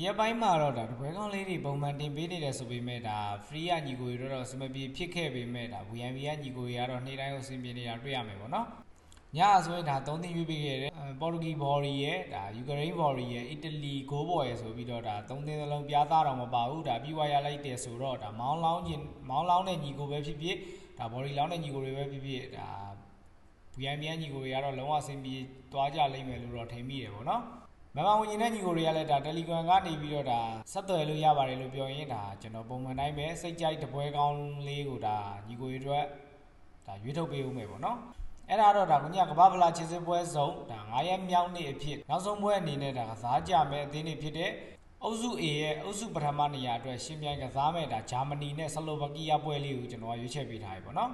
ဒီအပိုင်းမှာတော့ဒါတပွဲကောင်းလေးတွေပုံမှန်တင်ပေးနေတယ်ဆိုပေမဲ့ဒါ free ကညီကိုတွေတော့အစမပြေဖြစ်ခဲ့ပေမဲ့ဒါ VNV ကညီကိုတွေကတော့နေ့တိုင်းကိုစင်ပြေနေတာတွေ့ရမယ်ပေါ့နော်ညဆိုရင်ဒါ၃သိန်းရွေးပေးခဲ့တယ်ပေါ်တူဂီဘော်ရီရဲ့ဒါယူကရိန်းဘော်ရီရဲ့အီတလီဂိုးဘော်ရဲ့ဆိုပြီးတော့ဒါ၃သိန်းသလုံးပြားသားတော့မပါဘူးဒါပြီးွားရလိုက်တယ်ဆိုတော့ဒါမောင်းလောင်းခြင်းမောင်းလောင်းတဲ့ညီကိုပဲဖြစ်ဖြစ်ဒါဘော်ရီလောင်းတဲ့ညီကိုတွေပဲဖြစ်ဖြစ်ဒါ VNV ကညီကိုတွေကတော့လုံးဝအဆင်ပြေသွားကြလိမ့်မယ်လို့တော့ထင်မိတယ်ပေါ့နော် မမဝင်နေတဲ့ညီကိုတွေကလည်းဒါ Telegram ကနေပြီးတော့ဒါဆက်သွယ်လို့ရပါတယ်လို့ပြောရင်ဒါကျွန်တော်ပုံမှန်တိုင်းပဲစိတ်ကြိုက်တပွဲကောင်းလေးကိုဒါညီကိုတွေအတွက်ဒါရွေးထုတ်ပေးဦးမယ်ပေါ့နော်အဲ့ဒါတော့ဒါကညကဘာဗလာချစ်စစ်ပွဲစုံဒါ9ရက်မြောက်နေ့အဖြစ်နောက်ဆုံးပွဲအနေနဲ့ဒါကစားကြမယ်အသင်းတွေဖြစ်တဲ့အုပ်စု A ရဲ့အုပ်စုပထမနေရာအတွက်ရှင်ပြိုင်ကစားမယ်ဒါဂျာမနီနဲ့ဆလိုဗကီးယားပွဲလေးကိုကျွန်တော်ရွေးချယ်ပေးထားပြီပေါ့နော်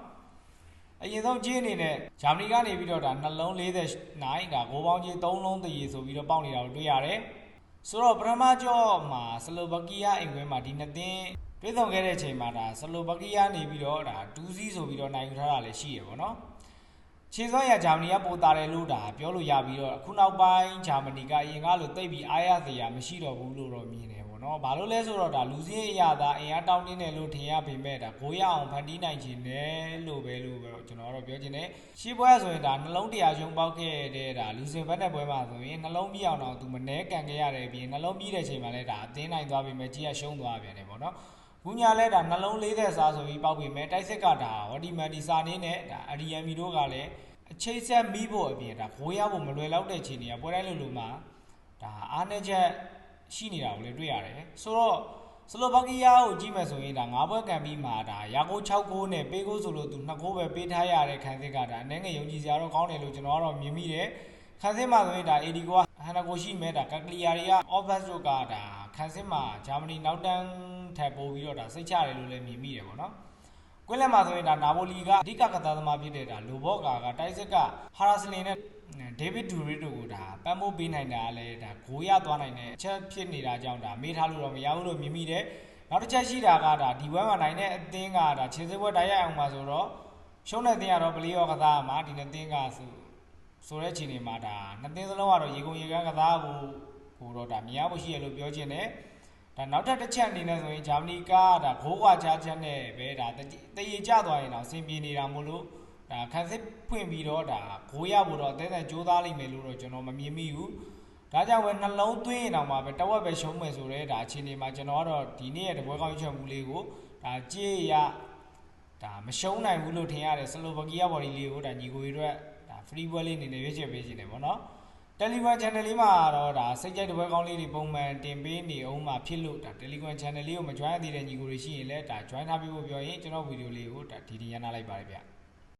အရင်ဆုံးကြီးအနေနဲ့ဂျာမနီကနေပြီးတော့ဒါနှလုံး40နိုင်ဒါကိုပေါင်းကြီး3လုံးတည်ဆိုပြီးတော့ပေါက်နေတာကိုတွေ့ရတယ်။ဆိုတော့ပထမကြောမှာဆလိုဗကီးယားအိမ်ခွဲမှာဒီနှစ်သင်းတွေ့ဆုံခဲ့တဲ့အချိန်မှာဒါဆလိုဗကီးယားနေပြီးတော့ဒါဒူးစီးဆိုပြီးတော့နိုင်ယူထားတာလည်းရှိရပေါ့နော်။ခြေစွမ်းရဂျာမနီကပိုတာတယ်လို့ဒါပြောလို့ရပြီးတော့အခုနောက်ပိုင်းဂျာမနီကအရင်ကလိုတိတ်ပြီးအားရစရာမရှိတော့ဘူးလို့တော့မြင်တယ်ပေါ့နော်။ဘာလို့လဲဆိုတော့ဒါလူစင်းအရာသာအင်အားတောင်းတင်းတယ်လို့ထင်ရပေမဲ့ဒါကိုရအောင်ဖန်တီးနိုင်ခြင်းနဲ့လို့ပဲလို့ ပဲကျွန်တော်ကတော့ပြောချင်တယ်။ရှေ့ပွဲဆိုရင်ဒါနှလုံးတရားရုံပေါက်ခဲ့တဲ့ဒါလူစင်ဘက်တဲ့ပွဲမှာဆိုရင်နှလုံးပြအောင်တော့သူမနှဲကန်ခဲ့ရတယ်ပြီးနှလုံးပြီးတဲ့အချိန်မှာလည်းဒါအသင်းနိုင်သွားပြီမဲ့ကြီးကရှုံးသွားပြန်တယ်ပေါ့နော်။ဘူးညာလဲဒါနှလုံး40စားဆိုပြီးပေါက်ပြီမဲ့တိုက်စစ်ကဒါဝတီမန်ဒီစာနေနဲ့ဒါအရီယမ်မီတို့ကလည်းအချိတ်ဆက်မိဖို့အပြင်ဒါခိုးရဖို့မလွယ်လောက်တဲ့ချိန်တွေကပွဲတိုင်းလိုလိုမှာဒါအားနေချက်ရှိနေတာကိုလည်းတွေ့ရတယ်ဆိုတော့ ဆလိုဗကီးယားကိုကြည့်မယ်ဆိုရင်ဒါ၅ဘွဲကန်ပြီးမှာဒါရာကို6ကိုနဲ့ပေးကိုဆိုလို့သူ2ကိုပဲပေးထားရတဲ့ခံစစ်ကဒါအနေငယ်ယုံကြည်စရာတော့ကောင်းတယ်လို့ကျွန်တော်ကတော့မြင်မိတယ်ခံစစ်မှာဆိုရင်ဒါ AD ကဟန်နာကိုရှိမဲ့ဒါကကလီယာတွေက offense တို့ကဒါခံစစ်မှာဂျာမနီနောက်တန်းထပ်ပိုးပြီးတော့ဒါစိတ်ချတယ်လို့လည်းမြင်မိတယ်ပေါ့နော်ကွင်းလက်မှာဆိုရင်ဒါနာပိုလီကအဓိကကစားသမားဖြစ်တဲ့ဒါလိုဘော့ကာကတိုက်စစ်ကဟာရာစလင်နဲ့ ဒေးဗစ်ဒူရစ်တို့ကိုဒါပန်းမိုးပေးနိုင်တာလည်းဒါဂိုးရသွားနိုင်တဲ့အချက်ဖြစ်နေတာကြောင့်ဒါမေးထားလို့တော့မရဘူးလို့မြင်မိတယ်နောက်တစ်ချက်ရှိတာကဒါဒီဘွဲမှာနိုင်တဲ့အသင်းကဒါခြေစပွဲတိုက်ရိုက်အောင်ပါဆိုတော့ရှုံးတဲ့အသင်းကတော့ပလီယောကစားမှာဒီနှစ်သင်းကဆိုဆိုတဲ့ချိန်တွေမှာဒါနှစ်သင်းစလုံးကတော့ရေကုန်ရေကန်းကစားဖို့ဟိုတော့ဒါမြင်ရဖို့ရှိရလို့ပြောချင်တယ်ဒါနောက်ထပ်တစ်ချက်အနေနဲ့ဆိုရင်ဂျာမနီကဒါဂိုးကွာချချက်နဲ့ပဲဒါတရေကျသွားရင်တော့အဆင်ပြေနေတာမို့လို့ ဒါခန်းစစ်ဖွင့်ပြီးတော့ဒါဂိုးရဖို့တော့အသေးသေးကြိုးစားလိမ့်မယ်လို့တော့ကျွန်တော်မမြင်မိဘူးဒါကြောင့်ပဲနှလုံးသွင်းရင်တော့မှပဲတဝက်ပဲရှုံးမယ်ဆိုတော့ဒါအခြေအနေမှာကျွန်တော်ကတော့ဒီနေ့ရဲ့တပွဲကောင်းချက်မှုလေးကိုဒါကြည့်ရဒါမရှုံးနိုင်ဘူးလို့ထင်ရတယ်ဆလိုဗကီးယားဘော်ဒီလေးကိုဒါညီကိုတွေအတွက်ဒါ free ပွဲလေးအနေနဲ့ရွေးချယ်ပေးခြင်းတယ်ပေါ့နော် Telegram channel လေးမှာတော့ဒါစိတ်ကြိုက်တဲ့ဘွဲကောင်းလေးတွေပုံမှန်တင်ပေးနေအောင်မှာဖြစ်လို့ဒါ Telegram channel လေးကိုမ join သေးတဲ့ညီကိုတွေရှိရင်လည်းဒါ join ထားပေးဖို့ပြောရင်ကျွန်တော်ဗီဒီယိုလေးကိုဒါဒီဒီရန်နာလိုက်ပါတယ်ဗျ